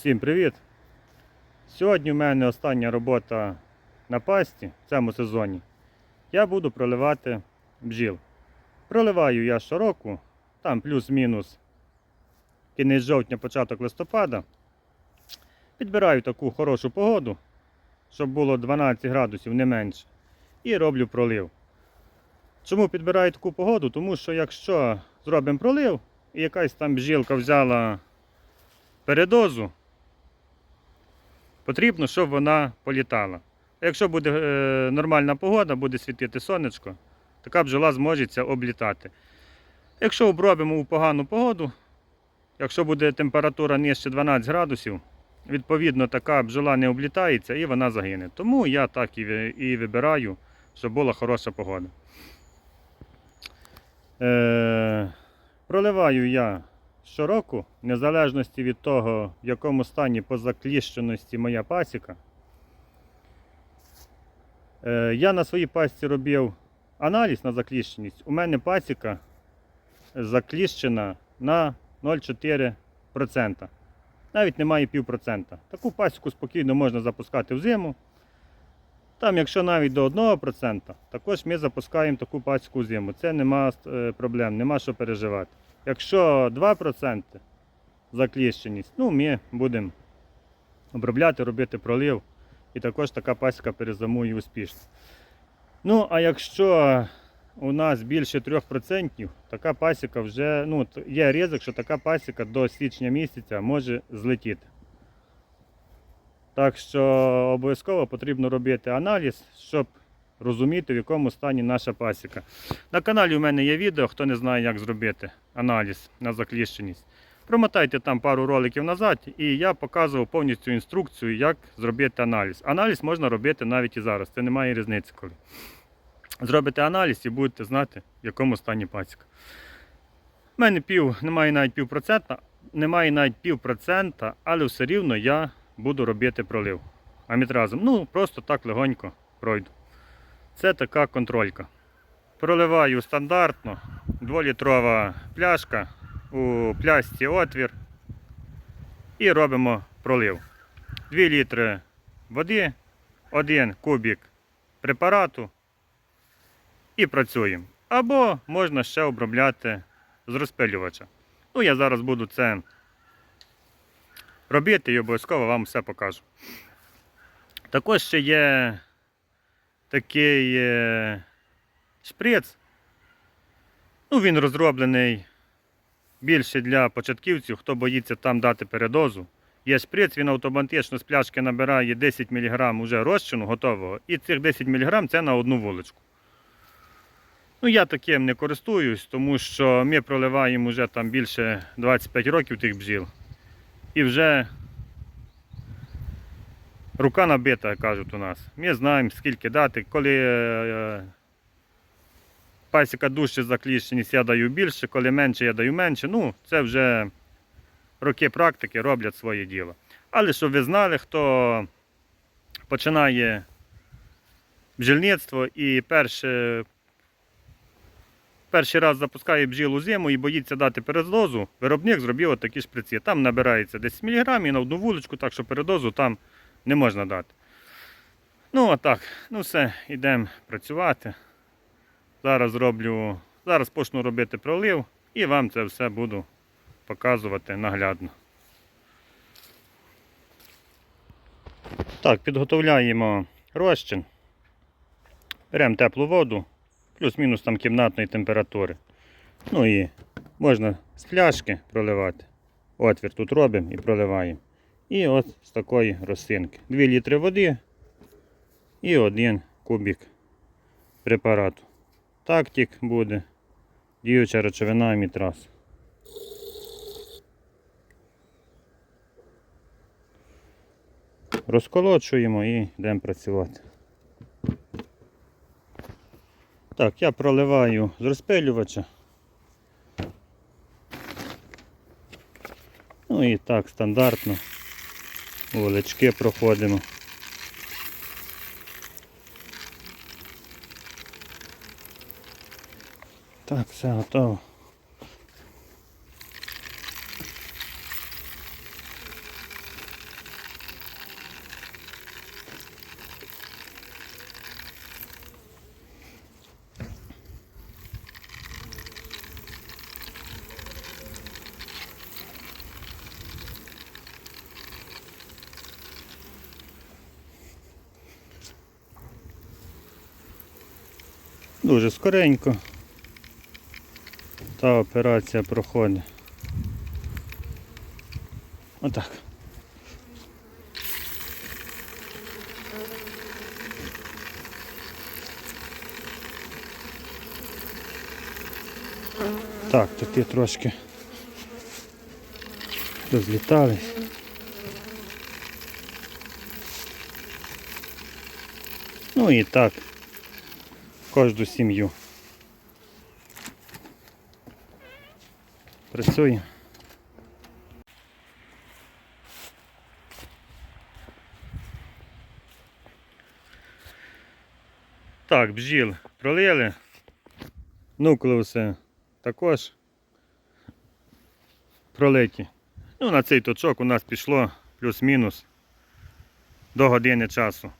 Всім привіт! Сьогодні в мене остання робота на пасті в цьому сезоні. Я буду проливати бджіл. Проливаю я щороку, там плюс-мінус кінець жовтня, початок листопада. Підбираю таку хорошу погоду, щоб було 12 градусів не менше. І роблю пролив. Чому підбираю таку погоду? Тому що якщо зробимо пролив, і якась там бджілка взяла передозу, потрібно, щоб вона політала. Якщо буде е, нормальна погода, буде світити сонечко, така бджола зможе облітати. Якщо обробимо у погану погоду, якщо буде температура нижче 12 градусів, відповідно така бджола не облітається і вона загине. Тому я так і вибираю, щоб була хороша погода. Е, проливаю я щороку, в незалежності від того, в якому стані по закліщеності моя пасіка. Е, я на своїй пасіці робив аналіз на закліщеність. У мене пасіка закліщена на 0,4%. Навіть немає півпроцента. Таку пасіку спокійно можна запускати в зиму. Там, якщо навіть до 1%, також ми запускаємо таку пасіку в зиму. Це нема е, проблем, нема що переживати. Якщо 2% закліщеність, ну ми будемо обробляти, робити пролив. І також така пасіка перезимує успішно. Ну, а якщо у нас більше 3%, така пасіка вже, ну, є ризик, що така пасіка до січня місяця може злетіти. Так що обов'язково потрібно робити аналіз, щоб розуміти, в якому стані наша пасіка. На каналі у мене є відео, хто не знає, як зробити аналіз на закліщеність. Промотайте там пару роликів назад, і я показував повністю інструкцію, як зробити аналіз. Аналіз можна робити навіть і зараз, це немає різниці коли. Зробите аналіз і будете знати, в якому стані пасіка. У мене пів, немає навіть півпроцента, немає навіть півпроцента, але все рівно я буду робити пролив. Амітразом. Ну, просто так легонько пройду. Це така контролька. Проливаю стандартно, 2-літрова пляшка, у пляшці отвір і робимо пролив. 2 літри води, 1 кубик препарату і працюємо. Або можна ще обробляти з розпилювача. Ну, я зараз буду це робити і обов'язково вам все покажу. Також ще є такий е, шприц. Ну, він розроблений більше для початківців, хто боїться там дати передозу. Є шприц, він автоматично з пляшки набирає 10 мг уже розчину готового, і цих 10 мг це на одну вуличку. Ну, я таким не користуюсь, тому що ми проливаємо вже там більше 25 років тих бджіл. І вже рука набита, кажуть у нас. Ми знаємо, скільки дати. Коли е, пасіка дужче закліщеність, я даю більше, коли менше, я даю менше. Ну, це вже роки практики роблять своє діло. Але щоб ви знали, хто починає бджільництво і перше, перший раз запускає бджіл у зиму і боїться дати передозу, виробник зробив такі шприці. Там набирається 10 мг і на одну вуличку, так що передозу там не можна дати. Ну, а так, ну все, йдемо працювати. Зараз роблю, зараз почну робити пролив і вам це все буду показувати наглядно. Так, підготовляємо розчин. Беремо теплу воду, плюс-мінус там кімнатної температури. Ну і можна з пляшки проливати. Отвір тут робимо і проливаємо. І от з такої розсинки. 2 літри води і 1 кубик препарату. Тактик буде. Діюча речовина мітрас. Розколочуємо і йдемо працювати. Так, я проливаю з розпилювача. Ну і так стандартно вулички проходимо. Так, все готово. Дуже скоренько. Та операція проходить. Отак. Так, такі трошки розлітались. Ну і так, кожну сім'ю. Працює. Так, бджіл пролили. Нуклеуси також пролиті. Ну, на цей точок у нас пішло плюс-мінус до години часу.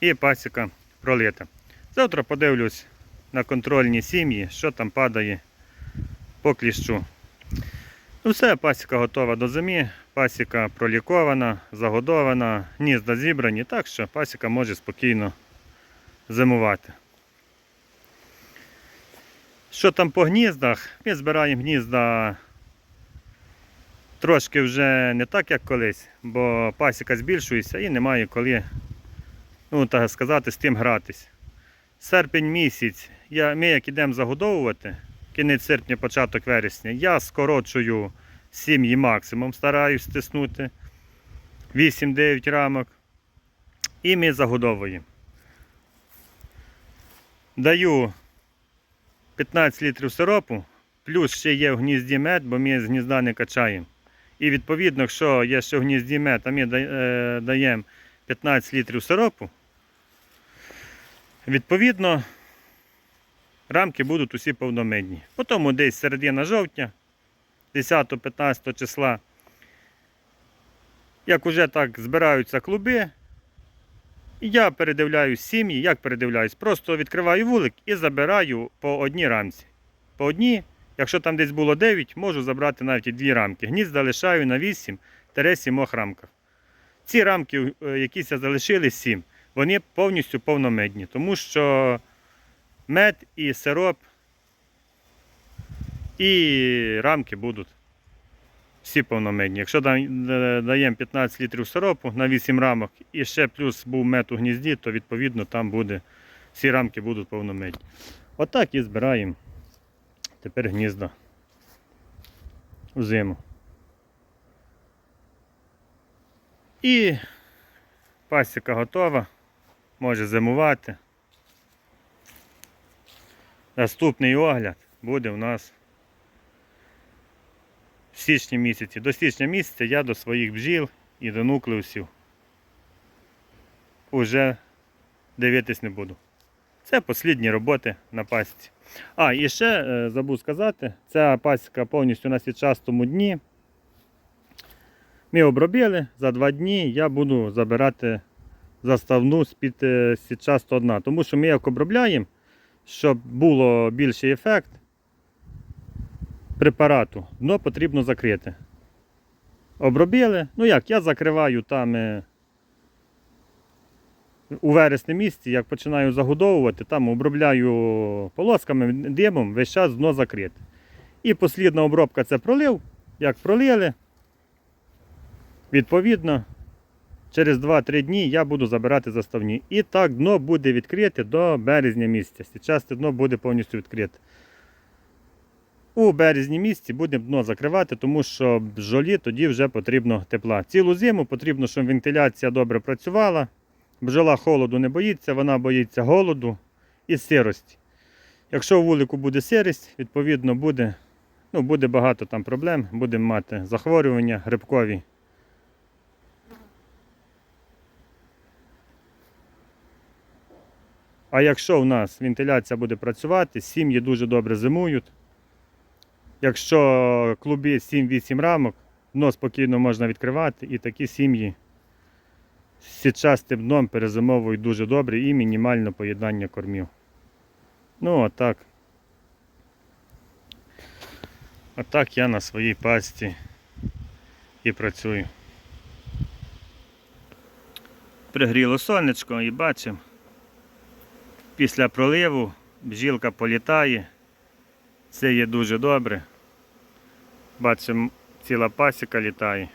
І пасіка пролита. Завтра подивлюсь на контрольні сім'ї, що там падає по кліщу. Ну все, пасіка готова до зими, пасіка пролікована, загодована, гнізда зібрані, так що пасіка може спокійно зимувати. Що там по гніздах? Ми збираємо гнізда трошки вже не так, як колись, бо пасіка збільшується і немає коли, ну так сказати, з тим гратись. Серпень місяць, я, ми як ідемо загодовувати, кінець серпня, початок вересня, я скорочую сім'ї максимум, стараюсь стиснути 8-9 рамок. І ми загодовуємо. Даю 15 літрів сиропу, плюс ще є в гнізді мед, бо ми з гнізда не качаємо. І відповідно, якщо є ще в гнізді мед, а ми е, даємо 15 літрів сиропу, відповідно рамки будуть усі повномедні. Потім десь середина жовтня, 10-15 числа, як уже так збираються клуби, я передивляюсь сім'ї, як передивляюсь, просто відкриваю вулик і забираю по одній рамці. По одній, якщо там десь було 9, можу забрати навіть і дві рамки. Гнізда лишаю на 8-7 рамках. Ці рамки, е, якісь залишили 7, вони повністю повномедні, тому що мед і сироп і рамки будуть всі повномедні. Якщо да- даємо 15 літрів сиропу на 8 рамок і ще плюс був мед у гнізді, то відповідно там буде, всі рамки будуть повномедні. Отак і збираємо тепер гнізда в зиму. І пасіка готова, може зимувати. Наступний огляд буде у нас в січні місяці. До січня місяця я до своїх бджіл і до нуклеусів уже дивитись не буду. Це послідні роботи на пасіці. А, і ще е, забув сказати, ця пасіка повністю на січастому дні. Ми обробили за два дні я буду забирати заставну з-під е, січастого дна. Тому що ми як обробляємо, щоб було більший ефект препарату, дно потрібно закрити. Обробили. Ну як, я закриваю там е, у вересні місці, як починаю загодовувати, там обробляю полосками, димом, весь час дно закрите. І послідна обробка це пролив. Як пролили, відповідно, через 2-3 дні я буду забирати заставні. І так дно буде відкрите до березня місяця. Зараз дно буде повністю відкрите. У березні місяці будемо дно закривати, тому що бджолі тоді вже потрібно тепла. Цілу зиму потрібно, щоб вентиляція добре працювала. Бджола холоду не боїться, вона боїться голоду і сирості. Якщо у вулику буде сирість, відповідно буде, ну, буде багато там проблем, будемо мати захворювання грибкові. А якщо у нас вентиляція буде працювати, сім'ї дуже добре зимують. Якщо клуби 7-8 рамок, дно спокійно можна відкривати і такі сім'ї з сітчастим дном перезимовують дуже добре і мінімальне поєднання кормів. Ну, отак. Отак я на своїй пасті і працюю. Пригріло сонечко і бачимо. Після проливу бджілка політає. Це є дуже добре. Бачимо, ціла пасіка літає.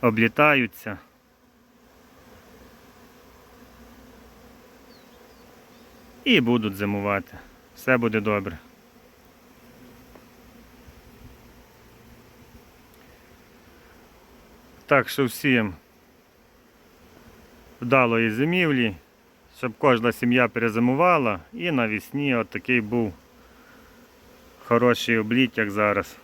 Облітаються. І будуть зимувати. Все буде добре. Так що всім вдалої зимівлі, щоб кожна сім'я перезимувала і навісні от такий був хороший обліт, як зараз.